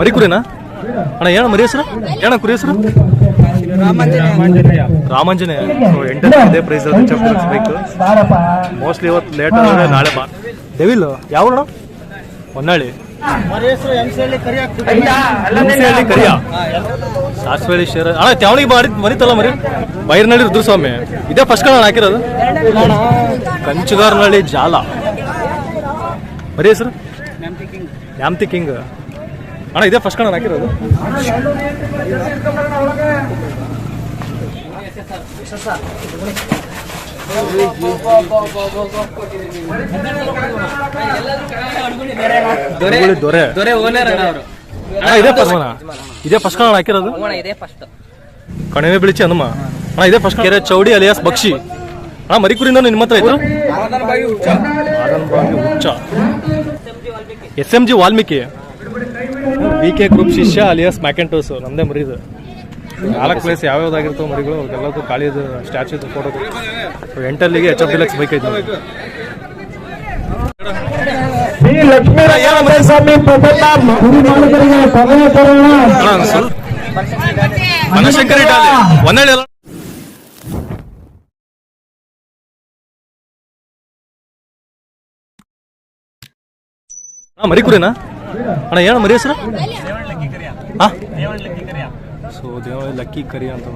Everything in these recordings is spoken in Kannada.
ಮರಿ ಕುರಿನಾ? ಅಣ್ಣ, ಏನ ಮರಿ ಹೆಸರು? ಏನ ಕುರಿ ಹೆಸರು? ರಾಮಾಂಜನೇಯ. ಎಂಟನೇ ಇದೇ ಪ್ರೈಸ್ ಮೋಸ್ಟ್ಲಿ ಇವತ್ತು ಲೇಟ್ ನಾಳೆ ಬಾ. ಡೆವಿಲ್ ಯಾವ ಅಣ್ಣ ಹೊನ್ನಾಳಿ ಕರಿಯ. ಸಾಸ್ವೇಳಿ ಶೇರ. ಅಣ್ಣ ತ್ಯಾವಣಿಗೆ ಬಾರಿ ಮರಿತಲ್ಲ ಮರಿ. ಬೈರ್ನಳ್ಳಿ ರುದ್ರಸ್ವಾಮಿ. ಇದೇ ಫಸ್ಟ್ ಕಣ ಹಾಕಿರೋದು. ಕಂಚುಗಾರ್ನಳ್ಳಿ ಜಾಲ. ಮರಿ ಹೆಸರು? ಯಾಮ್ತಿ ಕಿಂಗ್. ಅಣ್ಣ ಇದೇ ಫಸ್ಟ್ ಕಣ ಹಾಕಿರೋದು? ಹುಡುಗುಳಿ ದೊರೆ ದೊರೆ. ಓನರ್ ಅಣ್ಣ ಅವರು. ಅಣ್ಣ ಇದೇ ಫಸ್ಟ್ ಇದೇ ಫಸ್ಟ್ ಕಣ ಹಾಕಿರೋದು? ಅಣ್ಣ ಇದೇ ಫಸ್ಟ್ ಕಣಿವೆ ಬಿಳಿಚಿ ಹನುಮ ಅಣ್ಣ ಇದೇ ಫಸ್ಟ್ ಕೆರೆ ಚೌಡಿ ಅಲಿಯಾಸ್ ಬಕ್ಷಿ. ಅಣ್ಣ ಮರಿಕುರಿಂದ ನಿಮ್ಮ ಹತ್ರ ಇದ್ರು ಹುಚ್ಚ. S M G Valmiki. V K group ಶಿಷ್ಯ ಅಲಿಯಾಸ್ ಮ್ಯಾಕೆಂಟೋಸ್ ನಮ್ದೇ ಮರಿದು. ನಾಲ್ಕು ಪ್ಲೇಸ್ ಯಾವ್ಯಾವ್ದಾಗಿರ್ತಾವ ಮರಿಗಳು ಅವ್ರಿಗೆಲ್ಲದು ಖಾಲಿದು ಸ್ಟ್ಯಾಚ್ಯೂದು ಫೋಟೋ ಎಂಟಲ್ಲಿಗೆ ಎಚ್ ಎಫ್ ಡಿಲಕ್ಸ್ ಬೈಕ್ ಐತೆ ಮರಿ ಕುರಿನಾ ಮನಶಂಕರಿ ಒಂದೇಳಿ ಅಣ್ಣ ಏನು ಮರಿ ಹೆಸರು? ಹಾ ಸೊ ದೇವ ಲಕ್ಕಿ ಕರಿ ಅಂತ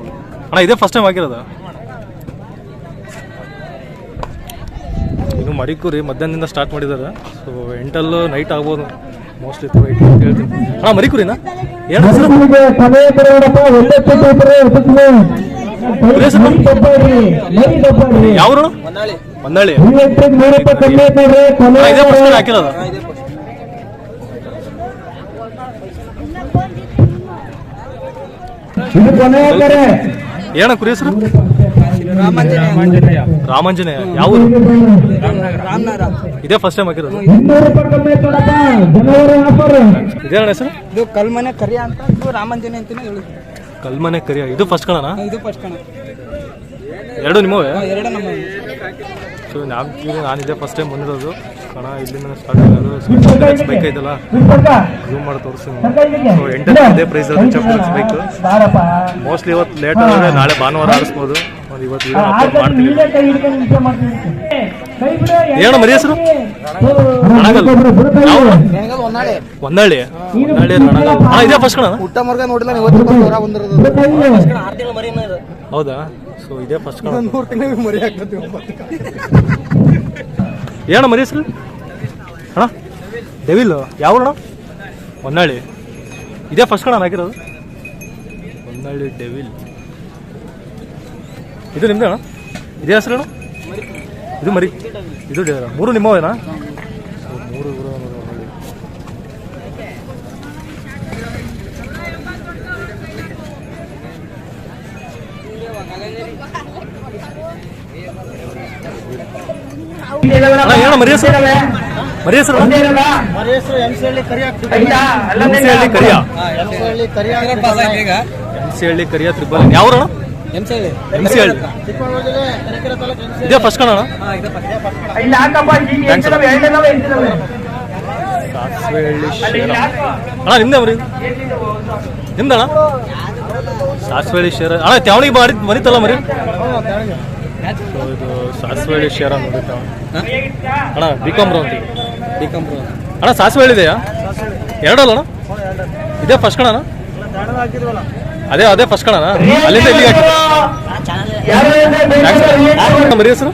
ಅಣ್ಣ ಇದೇ ಫಸ್ಟ್ ಟೈಮ್ ಆಗಿರೋದು ಇನ್ನು ಮಡಿಕೂರಿ ಕುರಿ ಮಧ್ಯಾಹ್ನದಿಂದ ಸ್ಟಾರ್ಟ್ ಮಾಡಿದ್ದಾರೆ. ಸೊ ಎಂಟಲ್ಲು ನೈಟ್ ಆಗ್ಬೋದು. ಮೋಸ್ಟ್ಲಿ ವೈಟ್ ಅಂತ ಹೇಳ್ತೀನಿ. ಅಣ್ಣ ಮರಿ ಕುರಿನಾ ಏನು ಹೆಸರು? ಯಾವ್ರು ಹೊನ್ನಾಳಿ ಇದೇ ಫಸ್ಟ್ ಹಾಕಿರೋದು? ಇದು ಕೊನೆಯ ಕರೆ ಏನ ಕುರಿ ಹೆಸರು? ರಾಮಾಂಜನೇಯ. ಯಾವ ಊರು? ಇದೇ ಫಸ್ಟ್ ಟೈಮ್ ಹಾಕಿರೋದು? ಇದೇನ ಹೆಸರು? ಇದು ಕಲ್ಮನೆ ಕರಿಯ ಅಂತ ಇದು ರಾಮಾಂಜನೇಯ ಅಂತಾನೆ ಹೇಳಿ ಕಲ್ಮನೆ ಕರಿಯ. ಇದು ಫಸ್ಟ್ ಕಣ ಇದು ಫಸ್ಟ್ ಕಣ. ಎರಡು ನಿಮ್ಮವೇ? ಎರಡು ನಮ್ಮ ಸೊ ನಾವು ನಾನು ಇದೇ ಫಸ್ಟ್ ಟೈಮ್ ಬಂದಿರೋದು. ಕಣ ಇಲ್ಲಿಂದ ಸ್ಟಾರ್ಟ್ ಆಗಿರೋದು ಬೈಕ್ ಐತಲ್ಲ? ಝೂಮ್ ಮಾಡಿ ತೋರಿಸ್ತೀನಿ. ಸೊ ಎಂಟನೇ ಇದೇ ಪ್ರೈಸ್ ಬೈಕ್ ಬಾರಪ್ಪ ಮೋಸ್ಟ್ಲಿ ಇವತ್ತು ಲೇಟ್ ಆದರೆ ನಾಳೆ ಭಾನುವಾರ ಆಡಿಸ್ಬೋದು. ಒಂದು ಇವತ್ತು ಅಪ್ಲೋಡ್ ಮಾಡ್ತೀನಿ. ಏನು ಮರಿ ಹೆಸರು? ಒಂದಾಳೆ ಹೊನ್ನಾಳಿ. ರಣಗಲ್. ಇದೇ ಫಸ್ಟ್ ಕಣ? ಊಟ ಮರ್ಗ ನೋಡಿಲ್ಲ ಹೌದಾ? ಸೊ ಇದೇ ಫಸ್ಟ್ ಕಣ ಮೂರು ತಿಂಗಳಿಗೆ ಮರಿ ಆಗ್ತದೆ ಏನಣ್ಣ ಮರಿ ಹೆಸರು? ಅಣ್ಣ? ಡೆವಿಲ್ ಯಾವ ಅಣ್ಣ ಹೊನ್ನಾಳಿ. ಇದೇ ಫಸ್ಟ್ ಕಣ ಹಾಕಿರೋದು? ಹೊನ್ನಾಳಿ ಡೆವಿಲ್ ಇದು ನಿಮ್ದೇ ಅಣ್ಣ? ಇದೇ ಹೆಸರು ಅಣ್ಣ? ಇದು ಮರಿ. ಇದು ಡೆ- ಮೂರು ನಿಮ್ಮವೇನಾ? ಸೊ, ಮೂರು ಇವ್ರು ಹೊನ್ನಾಳಿ. ಅಣ್ಣ ಏನಣ್ಣ ಮರಿ ಹೆಸರು ಮರಿ ಹೆಸರು ಮರಿ ಹೆಸರು ಎಂ ಸಿ ಹಳ್ಳಿ ಕರಿಯ ಹುಣಸೆಹಳ್ಳಿ ಕರಿಯ ಎಂ ಸಿ ಹಳ್ಳಿ ಕರಿಯ ಎಂ ಸಿ ಹಳ್ಳಿ ಕರಿಯ ತ್ರಿಬಲ್ ಯಾವ ಅಣ್ಣ ಎಂ ಸಿ ಹಳ್ಳಿ ಎಂ ಸಿ ಹಳ್ಳಿ ಚಿಕ್ಕಮಗಳೂರು ಜಿಲ್ಲೆ ತಾಲೂಕು ಎಂ ಸಿ ಇದೇ ಫಸ್ಟ್ ಕಣ ಅಣ್ಣ. ಸಾಸಿವೆ ಹಳ್ಳಿ. ಶೇರ. ಅಣ್ಣ ನಿಮ್ದೇ ಮರಿ. ನಿಮ್ದಣ್ಣ ಸಾಸಿವೆ ಹಳ್ಳಿ ಶೇರ. ಅಣ್ಣ ತ್ಯಾವಣಿಗೆ ಮಾಡಿದ್ ಮರಿತಲ್ಲ ಮರಿ? ಇದು ಸಾಸಿವೆ ಶೇರ ಅಣ್ಣ ಬಿ ಕಾಮ್ ಅಂತ ಅಣ್ಣ ಸಾಸಿವೆ ಇದೆಯಾ? ಎರಡಲ್ಲ ಅಣ್ಣ? ಇದೇ ಫಸ್ಟ್ ಕಣ ಅಣ್ಣ ಅದೇ ಅದೇ ಫಸ್ಟ್ ಕಣ ಅಲ್ಲಿಂದ ಇಲ್ಲಿಗೆ ಹಾಕಿ. ಮರಿ ಹೆಸರು?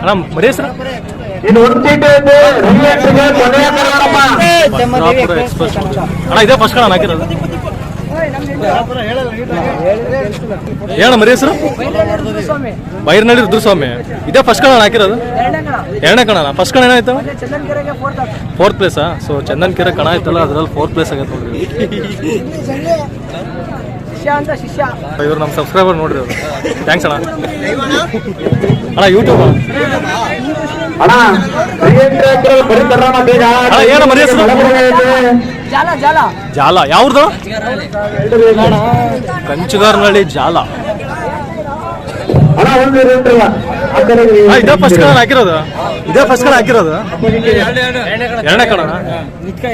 ಅಣ್ಣ ಮರಿ ಹೆಸರು? ಅಣ್ಣ ಇದೇ ಫಸ್ಟ್ ಕಣ ಹಾಕಿರೋದು. ಏನ ಮರಿ ಹೆಸರು? ಬೈರ್ನಳ್ಳಿ ರುದ್ರಸ್ವಾಮಿ ಇದೇ ಫಸ್ಟ್ ಕಣ ಹಾಕಿರೋದು? ಎರಡನೇ ಕಣ ಫಸ್ಟ್ ಕಣ ಏನಾಯ್ತು ಫೋರ್ತ್ ಪ್ಲೇಸಾ ಸೊ ಚಂದನ್ ಕೆರೆ ಕಣ ಆಯ್ತಲ್ಲ ಅದ್ರಲ್ಲಿ ಫೋರ್ತ್ ಪ್ಲೇಸ್ ಆಗೈತೆ ನೋಡ್ರಿ. ಇವ್ರು ನಮ್ಮ ಸಬ್ಸ್ಕ್ರೈಬರ್ ನೋಡ್ರಿ ಅವರು. ಥ್ಯಾಂಕ್ಸ್ ಅಣ್ಣ. ಅಣ್ಣ ಯೂಟ್ಯೂಬ್ ಅಣ್ಣ, ಏನು ಮರಿ ಹೆಸರು? ಜಾಲ ಯಾವ್ದು? ಕಂಚುಗಾರ್ನಳ್ಳಿ ಜಾಲ. ಇದೇ ಫಸ್ಟ್ ಕಡೆ ಹಾಕಿರೋದು. ಇದೇ ಫಸ್ಟ್ ಕಡೆ ಹಾಕಿರೋದು? ಎರಡನೇ ಕಡ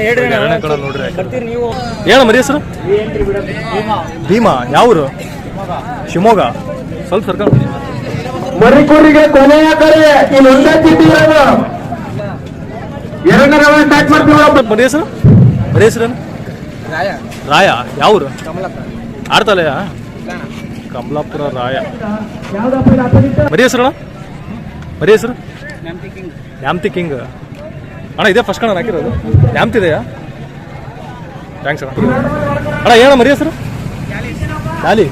ಎರಡನೇ ಕಡ ನೋಡ್ರಿ ಹೇಳ ಮರಿ ಹೆಸರು? ಭೀಮಾ. ಯಾವ್ರು? ಶಿವಮೊಗ್ಗ. ಸ್ವಲ್ಪ ಸರ್ಕಾರ ಮರಿಕೂರಿಗೆ ಕೊನೆಯ ಕರೆ. ಇಲ್ಲಿ ಒಂದೇ ಇರೋದು. ಎರಡನೇ ಸ್ಟಾರ್ಟ್ ಮಾಡ್ತೀವಿ. ಮರಿ ಹೆಸರು? ಮರಿ ಹೆಸರೇನು ರಾಯ. ರಾಯ? ಆಡ್ತಲೆಯ ಕಮಲಾಪುರ. ರಾಯ ಕಮಲಾಪುರ ರಾಯ. ಬರೀ ಮರಿ ಹೆಸರು ಅಣ್ಣ? ಮರಿ ಹೆಸರು? ನ್ಯಾಮ್ತಿ ಕಿಂಗ್. ಅಣ್ಣ ಇದೇ ಫಸ್ಟ್ ಕಣ ಹಾಕಿರೋದು. ನ್ಯಾಮ್ತಿದೆಯಾ ಥ್ಯಾಂಕ್ಸ್ ಅಣ್ಣ. ಅಣ್ಣ ಏನ ಮರಿ ಹೆಸರು? ಯಾಲಿ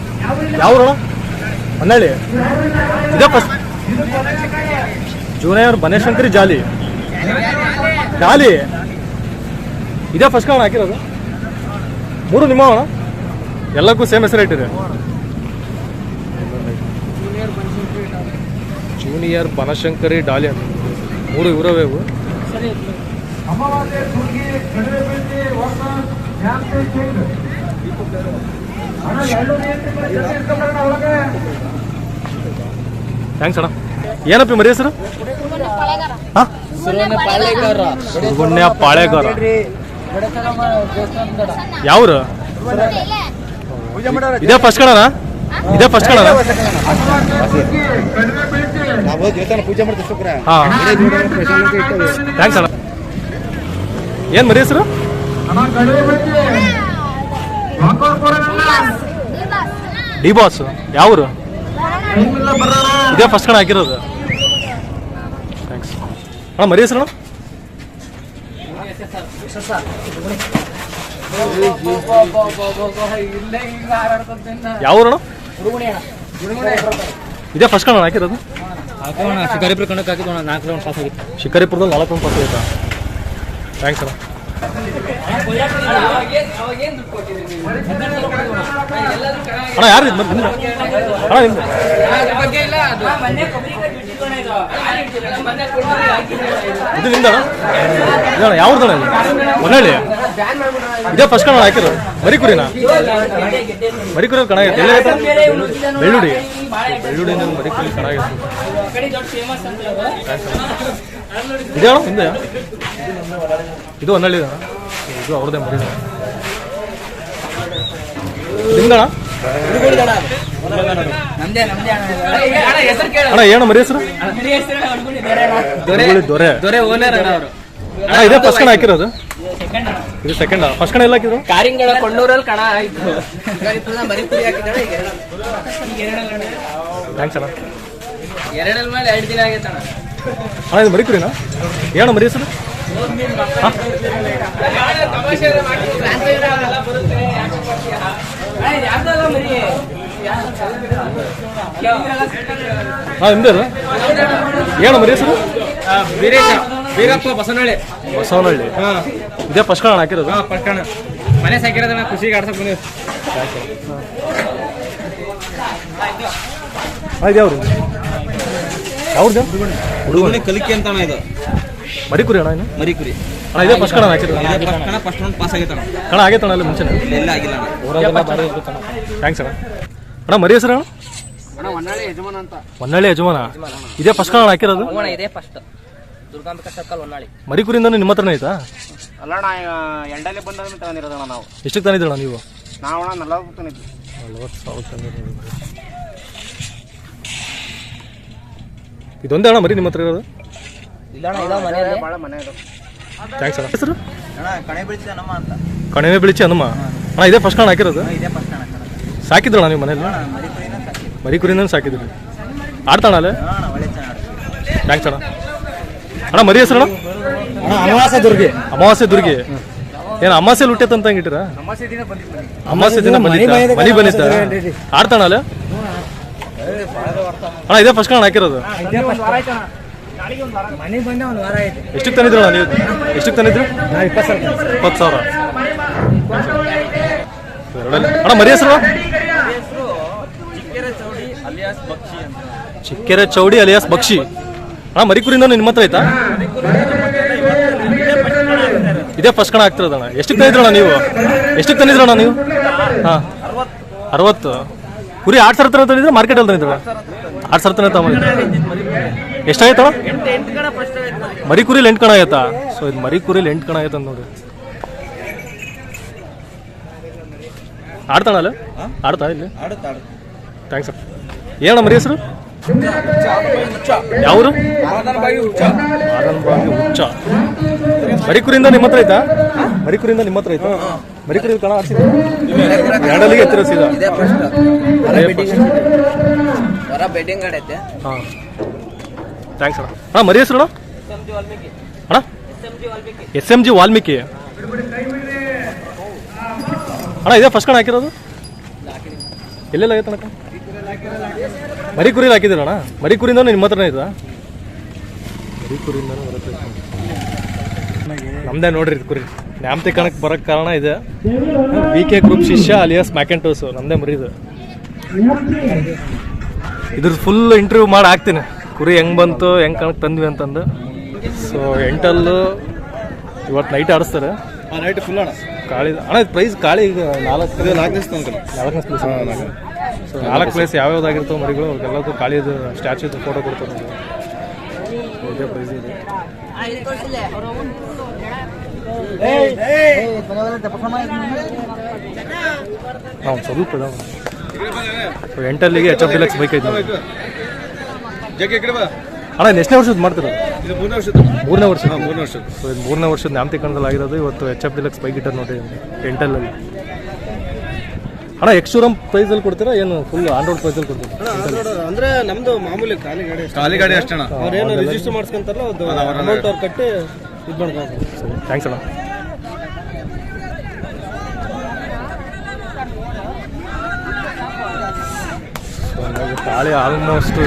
ಯಾವ್ರಣ ಅಣ್ಣ? ಹೊನ್ನಳ್ಳಿ ಇದೇ ಫಸ್ಟ್ ಜೂನಿಯರ್ ಬನೇಶಂಕರಿ ಜಾಲಿ. ಜಾಲಿ. ಇದೇ ಫಸ್ಟ್ ಕಾರಣ ಹಾಕಿರೋದು? ಮೂರು ನಿಮ್ಮ ಅಣ್ಣ ಎಲ್ಲಕ್ಕೂ ಸೇಮ್ ಹೆಸರು ಇಟ್ಟಿದೆ. ಜೂನಿಯರ್ ಬನಶಂಕರಿ ಡಾಲಿಯನ್ ಮೂರು ಇವರವೇ ಇವು ಥ್ಯಾಂಕ್ಸ್ ಅಣ್ಣ. ಏನಪ್ಪ ಮರಿ ಹೆಸರು? ಹಾ ಸುಬ್ರಹ್ಮಣ್ಯ ಪಾಳೆಗಾರ. ಯಾವ್ರು? ಇದೇ ಫಸ್ಟ್ ಕಣನ? ಇದೇ ಫಸ್ಟ್ ಹಾ. ಥ್ಯಾಂಕ್ಸ್ ಅಣ್ಣ. ಏನ್ ಮರಿ ಹೆಸರು? ಡಿ ಬಾಸ್ ಯಾವ್ರು. ಇದೇ ಫಸ್ಟ್ ಕಣ ಹಾಕಿರೋದು. ಅಣ್ಣ, ಮರಿ ಹೆಸರು ಯಾವ ಅಣ್ಣ ಇದೇ ಫಸ್ಟ್ ಕಣ ಹಾಕಿರೋದು? ಶಿಕಾರಿಪುರ ಕಣಕ್ಕೆ ಹಾಕಿದ್ದು ನಾಲ್ಕು ರೌಂಡ್ ಪಾಸ್ ಆಗಿತ್ತು. ಶಿಕಾರಿಪುರದಲ್ಲಿ ನಾಲ್ಕು ರೌಂಡ್ ಪಾಸ್ ಆಯ್ತಾ ಥ್ಯಾಂಕ್ಸ್ ಅಣ್ಣ. ಅಣ್ಣ, ಯಾರು ಇದು? ಬಂದ ನಿಮ್ದು? ಅಣ್ಣ, ನಿಮ್ದು? ಇದು ನಿಮ್ದಣ ಅಣ್ಣ ಯಾವ್ದು ಅಣ್ಣ ಮನಹಳ್ಳಿ ಇದೇ ಫಸ್ಟ್ ಕಣ ಹಾಕಿರೋದು. ಮರಿಕುರಿನ? ಮರಿಕುರಿ ಕಣ ಆಗೈತೆ ಎಲ್ಲಿ ಬೆಳ್ಳುಡಿ ಬೆಳ್ಳುಡಿ ಮರಿಕುರಿ ಆಗಿತ್ತು ಇದೇ ಅಣ್ಣ ಹಿಂದೆ ಇದು ಹೊನ್ನಳ್ಳಿ ಅಣ್ಣ ಇದು ಅವ್ರದ್ದೇ ಮರಿ. ನಿಮ್ದಣ ನಮ್ದೇ ನಮ್ದೇ ಅಣ್ಣ ಏನು ಮರಿ ಹೆಸರು? ದೊರೆ. ದೊರೆ. ಓನರ್ ಅಣ್ಣ ಅವರು. ಅಣ್ಣ ಇದೇ ಫಸ್ಟ್ ಕಣ ಹಾಕಿರೋದು? ಇದು ಸೆಕೆಂಡ್ ಫಸ್ಟ್ ಕಣ ಎಲ್ಲ ಹಾಕಿದ್ರು? ಕಾರಿಂಗಳ ಕೊಂಡೂರಲ್ಲಿ ಕಣ ಆಯ್ತು. ಥ್ಯಾಂಕ್ಸ್ ಅಣ್ಣ. ಎರಡಲ್ಲಿ ಮೇಲೆ ಎರಡು ದಿನ ಆಗೈತೆ ಅಣ್ಣ. ಅಣ್ಣ ಇದು ಮರಿಕುರಿನಾ ಏನು ಮರಿ ಹೆಸರು? ಹಾಂ? ಹಾಂ ನಿಮ್ದು ಏನು? ಮರಿ ಹೆಸರು? ವೀರೇಶ ವೀರಪ್ಪ ಬಸವನಹಳ್ಳಿ. ಬಸವನಹಳ್ಳಿ. ಇದೇ ಫಸ್ಟ್ ಕಣ ಹಾಕಿರೋದು? ಹಾ ಪಟ್ಕಣ ಮನೆ ಸಾಕಿರೋದಣ್ಣ ಖುಷಿಗೆ ಆಡ್ಸಕ್ ಬಂದಿವಿ. ಹಾಂ ಇದು ಯಾವ್ದು ಯಾವ್ದು? ಹುಡುಗಣಿ ಕಲಿಕೆ ಅಂತ ಅಣ್ಣ ಇದು ಮರಿಕುರಿ ಅಣ್ಣ ಇನ್ನು? ಮರಿಕುರಿ ಅಣ್ಣ ಇದೇ ಫಸ್ಟ್ ಕಣ ಹಾಕಿರೋದು. ಕಣ ಫಸ್ಟ್ ರೌಂಡ್ ಪಾಸ್ ಆಗೈತೆ ಅಣ್ಣ. ಕಣ ಆಗೈತೆ ಅಣ್ಣ ಅಲ್ಲಿ ಮುಂಚೆ. ಎಲ್ಲ ಆಗಿಲ್ಲ ಥ್ಯಾಂಕ್ಸ್ ಅಣ್ಣ. ಅಣ್ಣ. ಮರಿ ಹೆಸರು ಅಣ್ಣ? ಅಣ್ಣ ಹೊನ್ನಾಳಿ ಯಜಮಾನ ಅಂತ. ಹೊನ್ನಳ್ಳಿ ಯಜಮಾನ. ಇದೇ ಫಸ್ಟ್ ಕಣ ಹಾಕಿರೋದು? ಅಣ್ಣ ಇದೇ ಫಸ್ಟ್ ದುರ್ಗಾಂಬಿಕಾ ಸರ್ಕಲ್ ಹೊನ್ನಾಳಿ. ಮರಿಕುರಿಂದ ನಿಮ್ಮ ಹತ್ರನೇ ಐತಾ? ಅಲ್ಲಣ್ಣ ಎಂಡಲ್ಲಿ ಬಂದಾಗ ತಗೊಂಡಿರೋದಣ್ಣ ನಾವು. ಎಷ್ಟಕ್ಕೆ ತಂದಿದ್ದಣ್ಣ ನೀವು ನಾವು? ಅಣ್ಣ ನಲವತ್ತು ತಂದಿದ್ವಿ ನಲ್ವತ್ತು ಸಾವಿರ ತಂದಿದ್ದೀರಿ. ಇದೊಂದೇ ಅಣ್ಣ ಮರಿ ನಿಮ್ಮ ಹತ್ರ ಇರೋದು? ಥ್ಯಾಂಕ್ಸ್ ಅಣ್ಣ ಹೆಸರು? ಅಣ್ಣ ಕಣೆ ಬಿಡಿಸಿ ನಮ್ಮ ಅಂತ. ಕಣಿವೆ ಬಿಳಿಚಿ ಹನುಮ ಅಣ್ಣ ಇದೇ ಫಸ್ಟ್ ಕಣ ಹಾಕಿರೋದು? ಸಾಕಿದ್ರಣ್ಣ ನೀವು ಮನೇಲಿ ಮರಿ ಕುರಿನ ಸಾಕಿದ್ರಿ. ಆಡ್ತಾಣ ಅಲ್ಲೇ? ಥ್ಯಾಂಕ್ಸ್ ಅಣ್ಣ ಅಣ್ಣ. ಮರಿ ಹೆಸರು ಅಣ್ಣ? ಅಣ್ಣ ಅಮಾವಾಸ್ಯ ದುರ್ಗಿ. ಅಮಾವಾಸ್ಯ ದುರ್ಗಿ. ಏನು ಅಮಾವಾಸ್ಯೆ ಲುಟ್ಟೆ ಅಂತ ಹಂಗಿಟ್ಟಿರ ಅಮಾವಾಸ್ಯ ದಿನ ಬಂದಿತ್ತು ಮನೆ. ದಿನ ಬಂದಿದ್ದ ಮನಿ ಬಂದಿದ್ದ ಆಡ್ತಾಣ ಅಲ್ಲೇ? ಅಣ್ಣ ಇದೇ ಫಸ್ಟ್ ಕಣ ಹಾಕಿರೋದು? ಇದೇ ಒಂದು ವಾರ ಆಯ್ತು ಮನೆಗೆ ಬಂದ ಒಂದು ವಾರ ಆಯ್ತು. ಎಷ್ಟಕ್ಕೆ ತಂದಿದ್ರಣ್ಣ ನೀವು? ಎಷ್ಟಕ್ಕೆ ತಂದಿದ್ರು? ಇಪ್ಪತ್ತು ಸಾವಿರ ಇಪ್ಪತ್ತು ಸಾವಿರ. ಅಣ್ಣ ಮರಿ ಹೆಸರು ಚಿಕ್ಕೆರೆ ಚೌಡಿ ಅಲಿಯಾಸ್ ಬಕ್ಷಿ ಅಣ್ಣ ಮರಿಕುರಿಂದ ನಿಮ್ಮ ಹತ್ರ ಆಯ್ತಾ? ಇದೇ ಫಸ್ಟ್ ಕಣ ಆಗ್ತಿರೋದಣ್ಣ ಎಷ್ಟಕ್ಕೆ ತಂದಿದ್ರಣ್ಣ ನೀವು? ಎಷ್ಟಕ್ಕೆ ತಂದಿದ್ರಣ್ಣ ನೀವು? ಹಾಂ. ಅರವತ್ತು. ಕುರಿ ಆರು ಸಾವಿರ ತಂದಿದ್ರೆ ಮಾರ್ಕೆಟಲ್ಲಿ ತಂದಿದ್ರ? ಆರು ಸಾವಿರ ತನಕ ತಗೊಂಡಿದ್ರೆ ಎಷ್ಟಾಯ್ತು ಮರಿ ಕುರಿ ಎಂಟು ಕಣ ಆಯ್ತಾ ಸೊ ಇದು ಮರಿ ಕುರಿ ಎಂಟು ಕಣ ಆಯ್ತು ನೋಡಿ. ಆಡ್ತಾಣ ಅಲ್ಲ ಆಡ್ತಾ ಇಲ್ಲಿ? ಥ್ಯಾಂಕ್ಸ್ ಸರ್ ಏನಣ್ಣ ಮರಿ ಹೆಸರು? ಯಾವರು ಆದನಬಾಗಿ ಹುಚ್ಚ. ಮರಿ ಕುರಿಯಿಂದ ನಿಮ್ಮ ಹತ್ರ ಐತಾ? ಮರಿ ಕುರಿಯಿಂದ ನಿಮ್ಮ ಹತ್ರ ಐತಾ? ಮರಿ ಕುರಿ ಕಣ ಹಾಕ್ಸಿದ ಎರಡಲ್ಲಿಗೆ ಎತ್ತರ ಸೀದಾ. ಹೊರ ಬೆಡ್ಡಿಂಗ್ ಆಡೈತೆ ಹಾಂ. ಥ್ಯಾಂಕ್ಸ್ ಅಣ್ಣ. ಅಣ್ಣ ಮರಿ ಹೆಸರು ಅಣ್ಣ? ಅಣ್ಣ? S M G Valmiki. ಅಣ್ಣ ಇದೇ ಫಸ್ಟ್ ಕಣ ಹಾಕಿರೋದು? ಎಲ್ಲೆಲ್ಲ ಆಗೈತೆ ಅಣ್ಣ ಮರಿ ಕುರಿ ಹಾಕಿದ್ದೀರ ಅಣ್ಣ? ಮರಿ ಕುರಿಯಿಂದ ನಿಮ್ಮ ಹತ್ರನೇ ಇದ ಮರಿ ಕುರಿಯಿಂದ ನಮ್ದೇ ನೋಡ್ರಿ ಇದು ಕುರಿ. ನ್ಯಾಮತಿ ಕಣಕ್ಕೆ ಬರೋಕ್ಕೆ ಕಾರಣ ಇದೆ. ವಿ ಕೆ ಗ್ರೂಪ್ ಶಿಷ್ಯ ಅಲಿಯಾಸ್ ಮ್ಯಾಕೆಂಟೋಸು ನಮ್ದೇ ಮರಿ ಇದು. ಇದ್ರದ್ದು ಫುಲ್ ಇಂಟರ್ವ್ಯೂ ಮಾಡಿ ಹಾಕ್ತೀನಿ. ಕುರಿ ಹೆಂಗ್ ಬಂತು ಹೆಂಗ್ ಕಣಕ್ ತಂದ್ವಿ ಅಂತಂದು. ಸೊ ಎಂಟಲ್ಲು ಇವತ್ತು ನೈಟ್ ಆಡಿಸ್ತಾರೆ. ನೈಟ್ ಫುಲ್ ಅಣ್ಣ. ಕಾಳಿ ಅಣ್ಣ ಇದು ಪ್ರೈಸ್ ಕಾಳಿ ಈಗ ನಾಲ್ಕು ನಾಲ್ಕು ನಾಲ್ಕನೇ ನಾಲ್ಕು ಪ್ಲೇಸ್ ಯಾವ್ಯಾವ್ದಾಗಿರ್ತವೆ ಮರಿಗಳು? ಅವ್ರಿಗೆಲ್ಲದೂ ಕಾಳಿದು ಸ್ಟ್ಯಾಚ್ಯೂದು ಫೋಟೋ ಕೊಡ್ತಾರೆ. ಇದೇ ಪ್ರೈಸ್ ಇದೆ. ಹಾಂ ಸ್ವಲ್ಪ ಎಂಟಲ್ಲಿಗೆ ಎಚ್ ಎಫ್ ಡಿಲಕ್ಸ್ ಬೈಕ್ ಐತೆ ಅಣ್ಣ ಎಷ್ಟನೇ ವರ್ಷದ ಮಾಡ್ತೀರ? ಇದು ಮೂರನೇ ವರ್ಷದ ಮೂರನೇ ವರ್ಷ ಹಾಂ ಮೂರನೇ ವರ್ಷದ ಮೂರನೇ ವರ್ಷದ ನ್ಯಾಮತಿ ಕನ್ನಡದಲ್ಲಿ ಆಗಿರೋದು ಇವತ್ತು ಎಚ್ ಎಫ್ ಡಿಲಕ್ಸ್ ಬೈಕ್ ಇಟ್ಟರ್ ನೋಡಿ ಎಂಟಲ್ಲಲ್ಲಿ ಅಣ್ಣ ಎಕ್ಸ್ಟೂರಮ್ ಪ್ರೈಸಲ್ಲಿ ಕೊಡ್ತೀರಾ? ಏನು ಫುಲ್ ಆನ್ ರೋಡ್ ಪ್ರೈಸಲ್ಲಿ ಕೊಡ್ತೀರಾ? ಅಂದ್ರೆ ನಮ್ದು ಮಾಮೂಲಿ ಖಾಲಿ ಗಾಡಿ ಅಷ್ಟೇ. ಖಾಲಿ ಗಾಡಿ ಅಷ್ಟೇ ಅವ್ರೇನು ರಿಜಿಸ್ಟರ್ ಮಾಡ್ಸ್ಕೊಂತಾರಲ್ಲ ಅದು ಅಮೌಂಟ್ ಅವ್ರು ಕಟ್ಟಿ ಇದು ಮಾಡ್ಕೊಂಡು ಸರಿ ಥ್ಯಾಂಕ್ಸ್ ಅಣ್ಣ ಗಾಳಿ ಆಲ್ಮೋಸ್ಟ್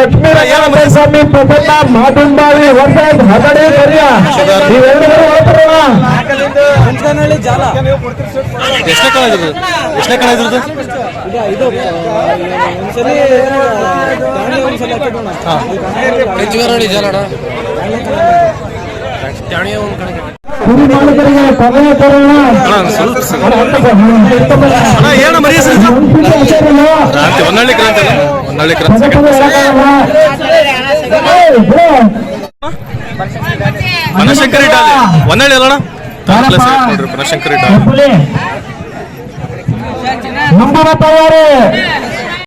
ಲಕ್ಷ್ಮೀನಾರಾಯಣ ಸ್ವಾಮಿ ಪ್ರಸನ್ನ ಮಾತುಂಬಾವಿ ಹೊಸದ್ ಹದಡಿ ಕರಿಯ ನೀವೆಲ್ಲರೂ ಜಾಲ. ಎಷ್ಟನೇ ಕಣ ಇದ್ರದ್ದು ಕಣ ಇದ್ರದ್ದು ಕುರಿ ಮಾಲೀಕರಿಗೆ ತರೋಣ ಏನು ಮರಿ ಕ್ರಾಂತಿ ಹೊನ್ನಳ್ಳಿ ಕ್ರಾಂತಿ. ಅಲ್ಲ? ಹೊನ್ನಳ್ಳಿ ಕ್ರಾಂತಿ ಬನಶಂಕರಿ ಡಾಲಿ. ಹೊನ್ನಳ್ಳಿ ಅಲ್ಲಣ್ಣ? ಬನಶಂಕರಿ ಡಾಲಿ. ನಂಬರ ತಯಾರಿ